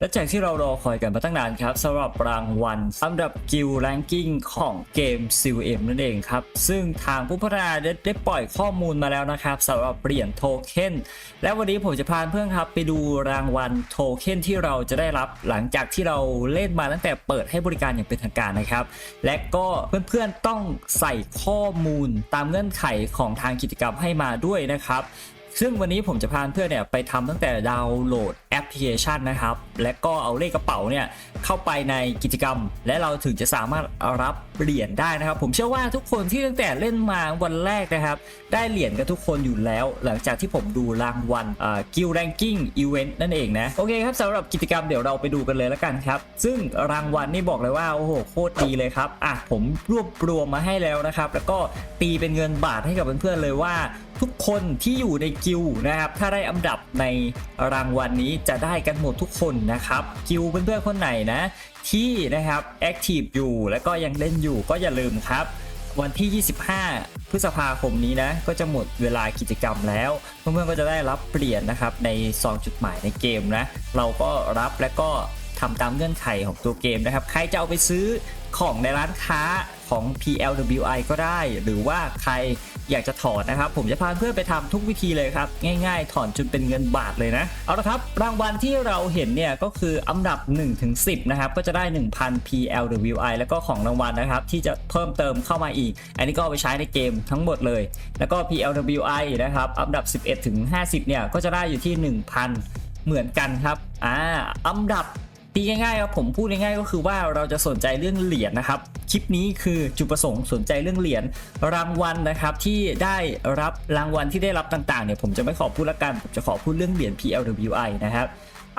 และจากที่เรารอคอยกันมาตั้งนานครับสำหรับรางวัลอันดับกิลแรงกิ้งของเกม CM นั่นเองครับ ซึ่งทางผู้พัฒนาได้ได้ปล่อยข้อมูลมาแล้วนะครับสำหรับเหรียญโทเค็นและวันนี้ผมจะพาเพื่อนครับ ไปดูรางวัลโทเค็นที่เราจะได้รับ หลังจากที่เราเล่นมาตั้งแต่เปิดให้บริการอย่างเป็นทางการนะครับ และก็เพื่อนๆต้องใส่ข้อมูลตามเงื่อนไขของทางกิจกรรมให้มาด้วยนะครับ ซึ่งวันนี้ผมจะพาเพื่อนเนี่ยไปทำตั้งแต่ดาวน์โหลดแอปพลิเคชันนะครับและก็เอาเลขกระเป๋าเนี่ยเข้าไปในกิจกรรม และเราถึงจะสามารถรับเหรียญได้นะครับ ผมเชื่อว่าทุกคนที่ตั้งแต่เล่นมาวันแรกนะครับ ได้เหรียญกันทุกคนอยู่แล้ว หลังจากที่ผมดูรางวัลกิลแรงกิ้งอีเวนต์นั่นเองนะโอเคครับสำหรับกิจกรรมเดี๋ยวเราไปดูกันเลยแล้วกันครับ ซึ่งรางวัลนี่บอกเลยว่าโอ้โหโคตรดีเลยครับอะผมรวบรวมมาให้แล้วนะครับ แล้วก็ตีเป็นเงินบาทให้กับเพื่อนๆเลยว่าทุกคนที่อยู่ในกิลนะครับถ้าได้อันดับในรางวัลนนี้จะได้กันหมดทุกคนนะครับกิวเพื่อนๆคนไหนนะ ที่นะครับแอคทีฟอยู่แล้วก็ยังเล่นอยู่ก็อย่าลืมครับ วันที่ 25 พฤษภาคมนี้นะ ก็จะหมดเวลากิจกรรมแล้ว เพื่อนๆก็จะได้รับเปลี่ยนนะครับในซองจุดหมายในเกมนะ เราก็รับและก็ทำตามเงื่อนไขของตัวเกมนะครับ ใครจะเอาไปซื้อ ของในร้านค้าของ PLWI ก็ได้ หรือว่าใครอยากจะถอนนะครับ ผมจะพาเพื่อนไปทำทุกวิธีเลยครับ ง่ายๆ ถอนจนเป็นเงินบาทเลยนะ เอาละครับ รางวัลที่เราเห็นเนี่ยก็คืออันดับ1ถึง10นะครับ ก็จะได้ 1,000 PLWI แล้วก็ของรางวัลนะครับ ที่จะเพิ่มเติมเข้ามาอีก อันนี้ก็เอาไปใช้ในเกมทั้งหมดเลย แล้วก็ PLWI นะครับ อันดับ 11ถึง50เนี่ยก็จะได้อยู่ที่ 1,000 เหมือนกันครับ อ่าอันดับ ตีง่ายๆครับผมพูดง่ายๆก็คือว่าเราจะสนใจเรื่องเหรียญนะครับ คลิปนี้คือจุดประสงค์สนใจเรื่องเหรียญรางวัลนะครับที่ได้รับรางวัลที่ได้รับต่างๆเนี่ยผมจะไม่ขอพูดละกันผมจะขอพูดเรื่องเหรียญ PLWI นะครับ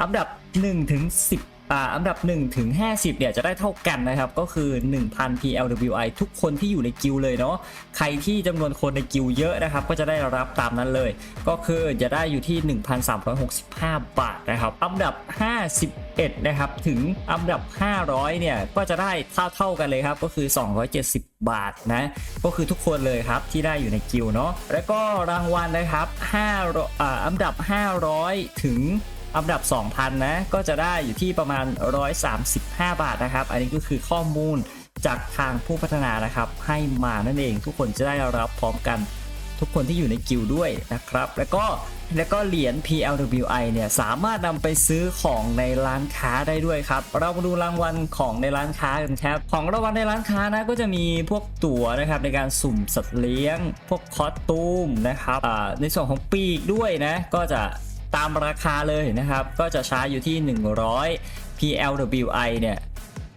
อันดับ1ถึง10อ่าอันดับ1ถึง50เนี่ยจะได้เท่ากันนะครับก็คือ 1,000 PLWI ทุกคนที่อยู่ในกิลเลยเนาะใครที่จำนวนคนในกิลเยอะนะครับก็จะได้รับตามนั้นเลย ก็คือจะได้อยู่ที่ 1,365 บาทนะครับอันดับ 1นะครับถึงอันดับ 500เนี่ยก็จะได้เท่าเท่ากันเลยครับก็คือ 270 บาทนะก็คือทุกคนเลยครับที่ได้อยู่ในกิลด์เนาะแล้วก็รางวัลนะครับ5อ่าอันดับ 500 ถึงอันดับ 2,000 นะ ก็จะได้อยู่ที่ประมาณ 135 บาทนะครับ อันนี้ก็คือข้อมูลจากทางผู้พัฒนานะครับ ให้มานั่นเองทุกคนจะได้รับพร้อมกันทุกคนที่อยู่ในกิลด์ด้วยนะครับ แล้วก็ แล้วก็เหรียญ PLWI เนี่ยสามารถนำไปซื้อของในร้านค้าได้ด้วยครับ เรามาดูรางวัลของในร้านค้ากันครับ ของรางวัลในร้านค้านะก็จะมีพวกตั๋วนะครับในการสุ่มสัตว์เลี้ยง พวกคอสตูมนะครับในส่วนของปีกด้วยนะก็จะตามราคาเลยนะครับ ก็จะใช้อยู่ที่ 100 PLWI เนี่ย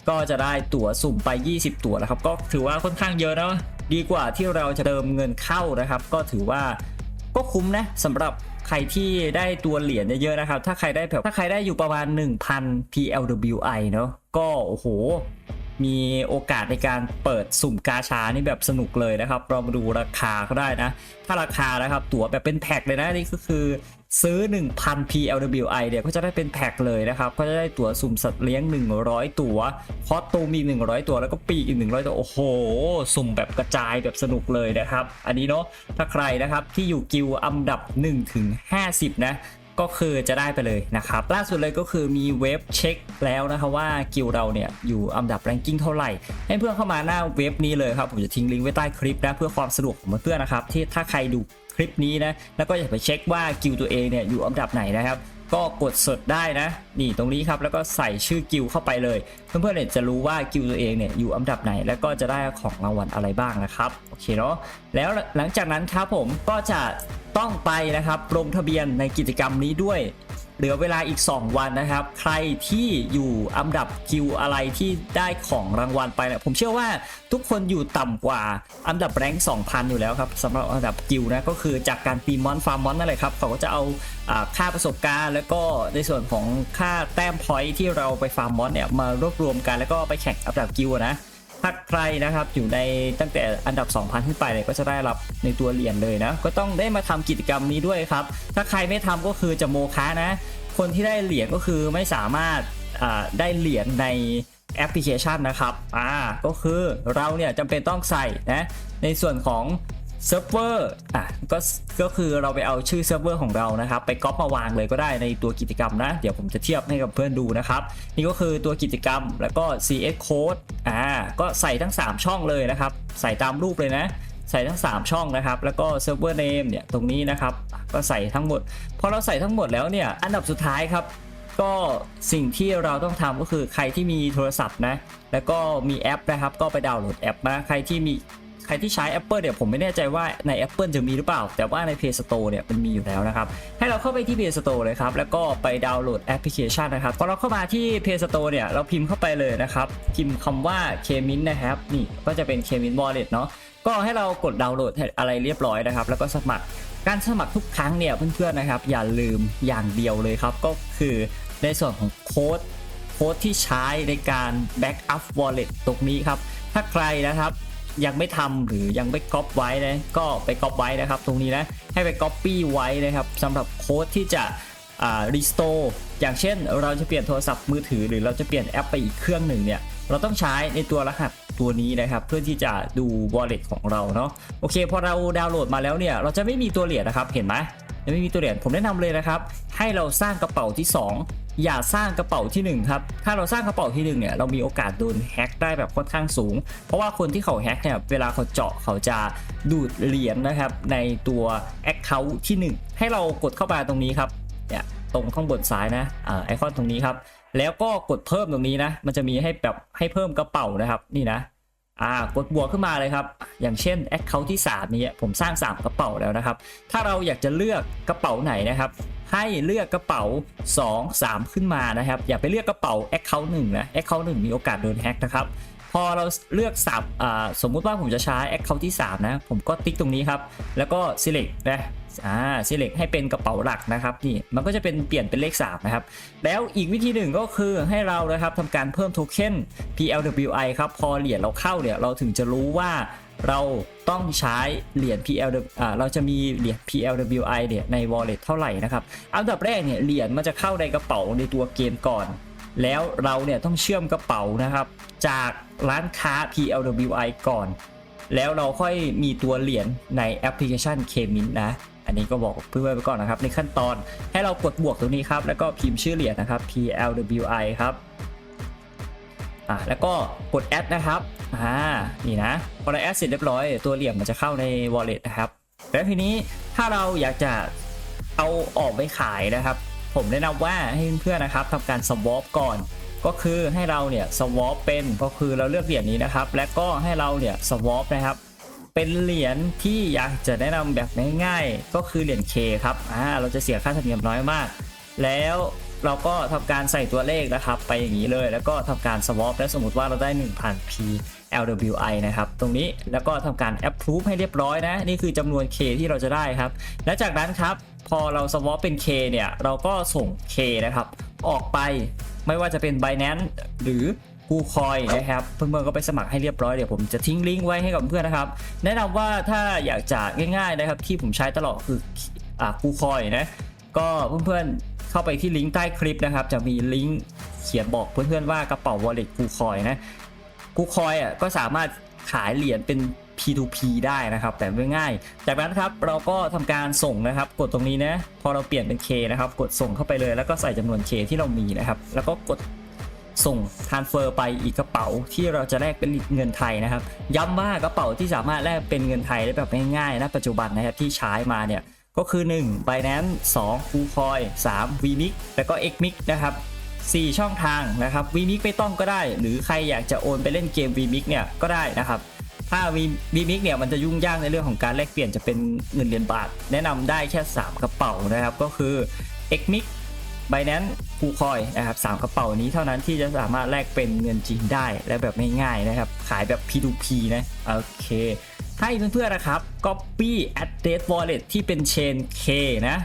ก็จะได้ตั๋วสุ่มไป 20 ตั๋วนะครับ ก็ถือว่าค่อนข้างเยอะนะดีกว่าที่เราจะเติมเงินเข้านะครับ ก็ถือว่า ก็คุ้มนะสำหรับใครที่ได้ตัวเหรียญเยอะๆนะครับ ถ้าใครได้แบบถ้าใครได้อยู่ประมาณ 1,000 PLWI เนาะก็โอ้โห มีโอกาสในการเปิดสุ่มกาชานี่แบบสนุกเลยนะครับ เรามาดูราคาก็ได้นะ ถ้าราคานะครับ ตั๋วแบบเป็นแพ็คเลยนะนี่ก็คือซื้อ 1,000 PLWI เนี่ยก็จะได้เป็นแพ็คเลยนะครับ ก็จะได้ตั๋วสุ่มสัตว์เลี้ยง 100 ตั๋วคอสตูมอีก 100 ตั๋วแล้วก็ปีอีก 100 ตั๋วโอ้โห สุ่มแบบกระจายแบบสนุกเลยนะครับ อันนี้เนาะ ถ้าใครนะครับที่อยู่กิลด์อันดับ 1 ถึง 50 นะ ก็คือจะได้ไปเลยนะครับ ล่าสุดเลยก็คือมีเว็บเช็คแล้วนะครับว่ากิลด์เราเนี่ยอยู่อันดับแรงกิ้งเท่าไหร่ ให้เพื่อนเข้ามาหน้าเว็บนี้เลยครับ ผมจะทิ้งลิงก์ไว้ใต้คลิปนะเพื่อความสะดวกของเพื่อนนะครับที่ถ้าใครดูคลิปนี้นะแล้วก็อยากไปเช็คว่ากิลด์ตัวเองเนี่ยอยู่อันดับไหนนะครับ ก็กดสดได้นะ นี่ตรงนี้ครับแล้วก็ใส่ชื่อกิลเข้าไปเลย เพื่อนๆเนี่ยจะรู้ว่ากิลตัวเองเนี่ยอยู่อันดับไหน แล้วก็จะได้ของรางวัลอะไรบ้างนะครับโอเคเนาะแล้วหลังจากนั้นครับผมก็จะต้องไปนะครับลงทะเบียนในกิจกรรมนี้ด้วย เหลือเวลาอีก 2 วันนะครับ ใครที่อยู่อันดับคิวอะไรที่ได้ของรางวัลไปเนี่ยผมเชื่อว่าทุกคนอยู่ต่ำกว่าอันดับแรงค์2,000 อยู่แล้วครับสำหรับอันดับกิวนะก็คือจากการตีมอนฟาร์มอนนั่นแหละครับเขาก็จะเอาอค่าประสบการณ์ แล้วก็ในส่วนของค่าแต้มพอยท์ที่เราไปฟาร์มมอนเนี่ยมารวบรวมกันแล้วก็ไปแข่งอันดับกิวนะ ถ้าใครนะครับอยู่ในตั้งแต่อันดับ 2,000 ขึ้นไปเนี่ยก็จะได้รับในตัวเหรียญเลยนะ ก็ต้องได้มาทำกิจกรรมนี้ด้วยครับ ถ้าใครไม่ทำก็คือจะโมฆะนะ คนที่ได้เหรียญก็คือไม่สามารถได้เหรียญในแอปพลิเคชันนะครับ อ่า ก็คือเราเนี่ยจำเป็นต้องใส่นะ ในส่วนของ เซิร์ฟเวอร์อะก็ก็คือเราไปเอาชื่อเซิร์ฟเวอร์ของเรานะครับ ไปก๊อปมาวางเลยก็ได้ในตัวกิจกรรมนะ เดี๋ยวผมจะเทียบให้กับเพื่อนดูนะครับ นี่ก็คือตัวกิจกรรมแล้วก็ CS code อ่าก็ใส่ทั้ง 3 ช่องเลยนะครับ ใส่ตามรูปเลยนะ ใส่ทั้ง 3 ช่องนะครับ แล้วก็เซิร์ฟเวอร์เนมเนี่ยตรงนี้นะครับ ก็ใส่ทั้งหมดพอเราใส่ทั้งหมดแล้วเนี่ยอันดับสุดท้ายครับก็สิ่งที่เราต้องทำก็คือใครที่มีโทรศัพท์นะ แล้วก็มีแอปนะครับ ก็ไปดาวน์โหลดแอปมา ใครที่มี ใครที่ใช้ Apple เนี่ยผมไม่แน่ใจว่าใน Apple จะมีหรือเปล่า แต่ว่าใน Play Store เนี่ยมันมีอยู่แล้วนะครับ ให้เราเข้าไปที่ Play Store เลยครับ แล้วก็ไปดาวน์โหลดแอปพลิเคชันนะครับ พอเราเข้ามาที่ Play Store เนี่ยเราพิมพ์เข้าไปเลยนะครับ พิมพ์คำว่า Kmin นะครับ นี่ก็จะเป็น Kmin Wallet เนาะ ก็ให้เรากดดาวน์โหลดอะไรเรียบร้อยนะครับ แล้วก็สมัคร การสมัครทุกครั้งเนี่ยเพื่อนๆนะครับ อย่าลืมอย่างเดียวเลยครับ ก็คือในส่วนของโค้ดโค้ดที่ใช้ในการ Backup Wallet ตรงนี้ครับ ถ้าใครนะครับ ยังไม่ทำหรือยังไม่ก๊อปไว้นะก็ไปก๊อปไว้นะครับตรงนี้นะให้ไปก๊อปปี้ไว้นะครับสำหรับโค้ดที่จะรีสโตร์อย่างเช่น เราจะเปลี่ยนโทรศัพท์มือถือ หรือเราจะเปลี่ยนแอปไปอีกเครื่องหนึ่งเนี่ยเราต้องใช้ในตัวรหัสตัวนี้นะครับ เพื่อที่จะดู wallet ของเราเนาะโอเคพอเราดาวน์โหลดมาแล้วเนี่ยเราจะไม่มีตัวเหรียญนะครับเห็นไหม ยังไม่มีตัวเหรียญผมแนะนำเลยนะครับ ให้เราสร้างกระเป๋าที่ 2 อย่าสร้างกระเป๋าที่1ครับถ้าเราสร้างกระเป๋าที่1เนี่ยเรามีโอกาสโดนแฮ็กได้แบบค่อนข้างสูง เพราะว่าคนที่เขาแฮ็กเนี่ยเวลาเขาเจาะเขาจะดูดเหรียญนะครับ ในตัว Account ที่ 1 ให้เรากดเข้ามาตรงนี้ครับเนี่ยตรงข้างบนซ้ายนะไอคอนตรงนี้ครับแล้วก็กดเพิ่มตรงนี้นะ มันจะมีให้แบบให้เพิ่มกระเป๋านะครับนี่นะ อ่ากดบวกขึ้นมาเลยครับ อย่างเช่น Account ที่ 3 นี้ผมสร้าง 3 กระเป๋าแล้วนะครับ ถ้าเราอยากจะเลือกกระเป๋าไหนนะครับ ให้เลือกกระเป๋า 2 3 ขึ้นมานะครับ อย่าไปเลือกกระเป๋า Account 1นะ Account 1 มีโอกาสโดนแฮ็กนะครับ พอเราเลือกสับสมมุติว่าผมจะใช้ Account ที่ 3 นะ ผมก็ติ๊กตรงนี้ครับ แล้วก็ select นะอ่า select ให้เป็นกระเป๋าหลักนะครับนี่มันก็จะเป็นเปลี่ยนเป็นเลข 3 นะครับ แล้วอีกวิธีหนึ่งก็คือให้เรานะครับทำการเพิ่มโทเค็น PLWI ครับ พอเหรียญเราเข้าเนี่ยเราถึงจะรู้ว่าเราต้องใช้เหรียญ PL เราจะมีเหรียญ PLWI เนี่ยใน wallet เท่าไหร่นะครับ อันดับแรกเนี่ยเหรียญมันจะเข้าในกระเป๋าในตัวเกมก่อน แล้วเราเนี่ยต้องเชื่อมกระเป๋านะครับ จากร้านค้า PLWI ก่อน แล้วเราค่อยมีตัวเหรียญในแอปพลิเคชัน Kmin นะ อันนี้ก็บอกเพื่อนๆไปก่อนนะครับ ในขั้นตอนให้เรากดบวกตรงนี้ครับ แล้วก็พิมพ์ชื่อเหรียญนะครับ PLWI ครับอ่าแล้วก็กดแอดนะครับอ่านี่นะพอเราแอดเสร็จเรียบร้อย ตัวเหรียญมันจะเข้าใน wallet นะครับแล้วทีนี้ถ้าเราอยากจะเอาออกไปขายนะครับ ผมแนะนำว่าให้เพื่อนๆนะครับทำการ swap ก่อน ก็คือให้เราเนี่ย swap เป็นก็คือเราเลือกเหรียญนี้นะครับ และก็ให้เราเนี่ย swap นะครับเป็นเหรียญที่อยากจะแนะนำแบบง่ายๆก็คือเหรียญ K ครับอ่าเราจะเสียค่าธรรมเนียมน้อยมาก แล้วเราก็ทำการใส่ตัวเลขนะครับ ไปอย่างนี้เลย แล้วก็ทำการ swap และสมมติว่าเราได้ 1000 P LWI นะครับ ตรงนี้แล้วก็ทำการ approve ให้เรียบร้อยนะ นี่คือจำนวน K ที่เราจะได้ครับ และจากนั้นครับ พอเรา swap เป็น K เนี่ย เราก็ส่ง K นะครับ ออกไปไม่ว่าจะเป็น Binance หรือกูคอยนะครับเพื่อนๆก็ไปสมัครให้เรียบร้อยเดี๋ยวผมจะทิ้งลิงก์ไว้ให้กับเพื่อนนะครับ แนะนำว่าถ้าอยากจะง่ายๆนะครับที่ผมใช้ตลอดคืออ่ากูคอยนะก็เพื่อนๆเข้าไปที่ลิงก์ใต้คลิปนะครับ จะมีลิงก์เขียนบอกเพื่อนๆว่ากระเป๋า wallet กูคอยนะ กูคอยอะก็สามารถขายเหรียญเป็น P2P ได้นะครับ แต่ไม่ง่าย จากนั้นครับเราก็ทำการส่งนะครับ กดตรงนี้นะ พอเราเปลี่ยนเป็น K นะครับ กดส่งเข้าไปเลย แล้วก็ใส่จำนวน K ที่เรามีนะครับ แล้วก็กดส่ง transfer ไปอีกกระเป๋าที่เราจะแลกเป็นเงินไทยนะครับ ย้ำว่ากระเป๋าที่สามารถแลกเป็นเงินไทยได้แบบง่ายๆนะปัจจุบันนะครับที่ใช้มาเนี่ยก็คือ 1 Binance 2 KuCoin 3 VMix แล้วก็ XMix นะครับ 4 ช่องทางนะครับ VMix ไม่ต้องก็ได้ หรือใครอยากจะโอนไปเล่นเกม VMix เนี่ยก็ได้นะครับถ้า VMix เนี่ยมันจะยุ่งยากในเรื่องของการแลกเปลี่ยนจะเป็นเงินเหรียญบาท แนะนำได้แค่ 3 กระเป๋านะครับ ก็คือ XMix Binance คูคอยนะครับสามกระเป๋านี้เท่านั้นที่จะสามารถแลกเป็นเงินจริงได้และแบบง่ายๆนะครับ ขายแบบ P2P นะโอเคให้เพื่อนๆนะครับ Copy address wallet ที่เป็นเชน K นะ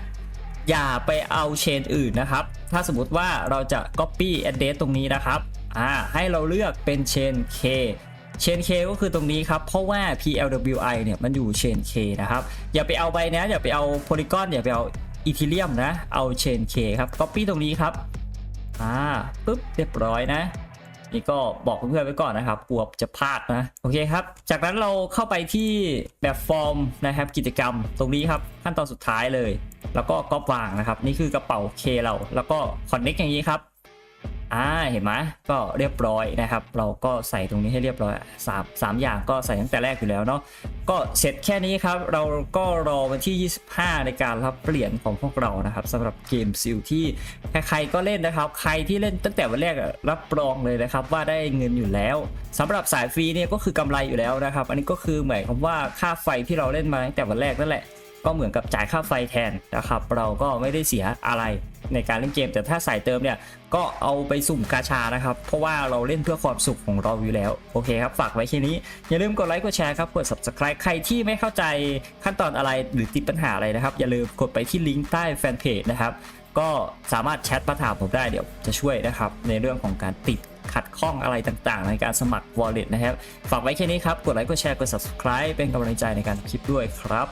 อย่าไปเอาเชนอื่นนะครับ ถ้าสมมติว่าเราจะ Copy address ตรงนี้นะครับอ่าให้เราเลือกเป็นเชน K เชน K ก็คือตรงนี้ครับ เพราะว่า PLWI เนี่ยมันอยู่เชน K นะครับ อย่าไปเอาใบนะอย่าไปเอา Polygon อย่าไปเอาอีทีเรียมนะ เอาเชน K ครับ Copy ตรงนี้ครับอ่าปึ๊บเรียบร้อยนะ นี่ก็บอกเพื่อนๆไว้ก่อนนะครับกลัวจะพลาดนะ โอเคครับ จากนั้นเราเข้าไปที่แบบฟอร์มนะครับ กิจกรรมตรงนี้ครับขั้นตอนสุดท้ายเลย แล้วก็ก๊อปวางนะครับ นี่คือกระเป๋าเคเรา แล้วก็คอนเน็กอย่างนี้ครับ อ่าเห็นไหมก็เรียบร้อยนะครับ เราก็ใส่ตรงนี้ให้เรียบร้อยสามสามอย่างก็ใส่ตั้งแต่แรกอยู่แล้วเนาะก็เสร็จแค่นี้ครับ เราก็รอวันที่ 25 ในการรับเปลี่ยนของพวกเรานะครับสำหรับเกมซิลที่ใครๆก็เล่นนะครับ ใครที่เล่นตั้งแต่วันแรกรับรองเลยนะครับว่าได้เงินอยู่แล้วสำหรับสายฟรีเนี่ยก็คือกำไรอยู่แล้วนะครับ อันนี้ก็คือหมายความว่าค่าไฟที่เราเล่นมาตั้งแต่วันแรกนั่นแหละ ก็เหมือนกับจ่ายค่าไฟแทนนะครับ เราก็ไม่ได้เสียอะไรในการเล่นเกม แต่ถ้าสายเติมเนี่ยก็เอาไปสุ่มกาชานะครับ เพราะว่าเราเล่นเพื่อความสุขของเราอยู่แล้ว โอเคครับ ฝากไว้แค่นี้ อย่าลืมกดไลค์กดแชร์ครับ กด subscribe ใครที่ไม่เข้าใจขั้นตอนอะไรหรือติดปัญหาอะไรนะครับ อย่าลืมกดไปที่ลิงก์ใต้แฟนเพจนะครับ ก็สามารถแชทมาถามผมได้เดี๋ยวจะช่วยนะครับ ในเรื่องของการติดขัดข้องอะไรต่างๆ ในการสมัคร wallet นะครับ ฝากไว้แค่นี้ครับ กดไลค์กดแชร์กด subscribe เป็นกำลังใจในการคลิปด้วยครับ